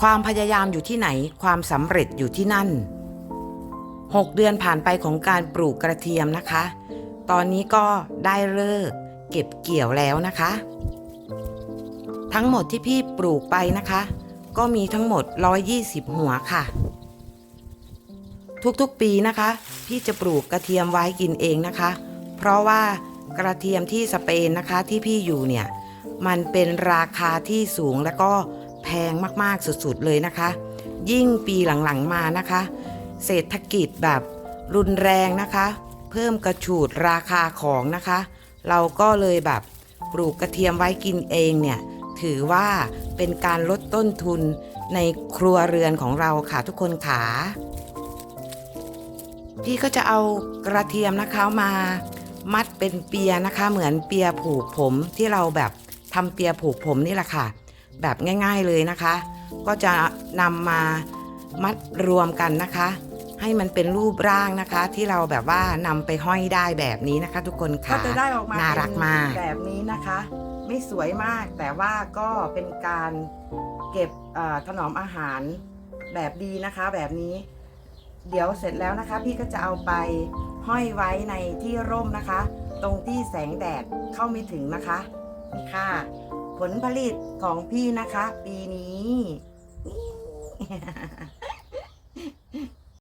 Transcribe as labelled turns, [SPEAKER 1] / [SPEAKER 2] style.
[SPEAKER 1] ความพยายามอยู่ที่ไหน ความสำเร็จอยู่ที่นั่น 6 เดือนผ่านไปของการปลูกกระเทียมนะคะ ตอนนี้ก็ได้เลิกเก็บเกี่ยวแล้วนะคะ ทั้งหมดที่พี่ปลูกไปนะคะ ก็มีทั้งหมด 120 หัวค่ะ ทุกๆปีนะคะ พี่จะปลูกกระเทียมไว้กินเองนะคะ เพราะว่ากระเทียมที่สเปนนะคะที่พี่อยู่เนี่ย มันเป็นราคาที่สูงและก็ พงมากๆสุดๆเลยนะคะ ยิ่งปีหลังๆมานะคะ เศรษฐกิจแบบรุนแรงนะคะ เพิ่มกระฉูดราคาของนะคะ เราก็เลยแบบปลูกกระเทียมไว้กินเองเนี่ยถือว่าเป็นการลดต้นทุนในครัวเรือนของเราค่ะทุกคนขาพี่ก็จะเอากระเทียมนะคะมามัดเป็นเปียนะคะ เหมือนเปียผูกผมที่เราแบบทำเปียผูกผมนี่แหละค่ะ แบบง่าย ๆเลยนะคะ ก็จะนำมามัดรวมกันนะคะ ให้มันเป็นรูปร่างนะคะ ที่เราแบบว่านำไปห้อยได้แบบนี้นะคะ ทุกคน
[SPEAKER 2] ก็
[SPEAKER 1] ค่ะ
[SPEAKER 2] จะได้ออกมา
[SPEAKER 1] น่ารักมาก
[SPEAKER 2] เป็นแบบนี้นะคะ ไม่สวยมากแต่ว่าก็เป็นการเก็บเอ่อถนอมอาหารแบบดีนะคะแบบนี้ เดี๋ยวเสร็จแล้วนะคะ พี่ก็จะเอาไปห้อยไว้ในที่ร่มนะคะ ตรงที่แสงแดดเข้าไม่ถึงนะคะนี่ค่ะ ผลผลิตของพี่นะคะ ปีนี้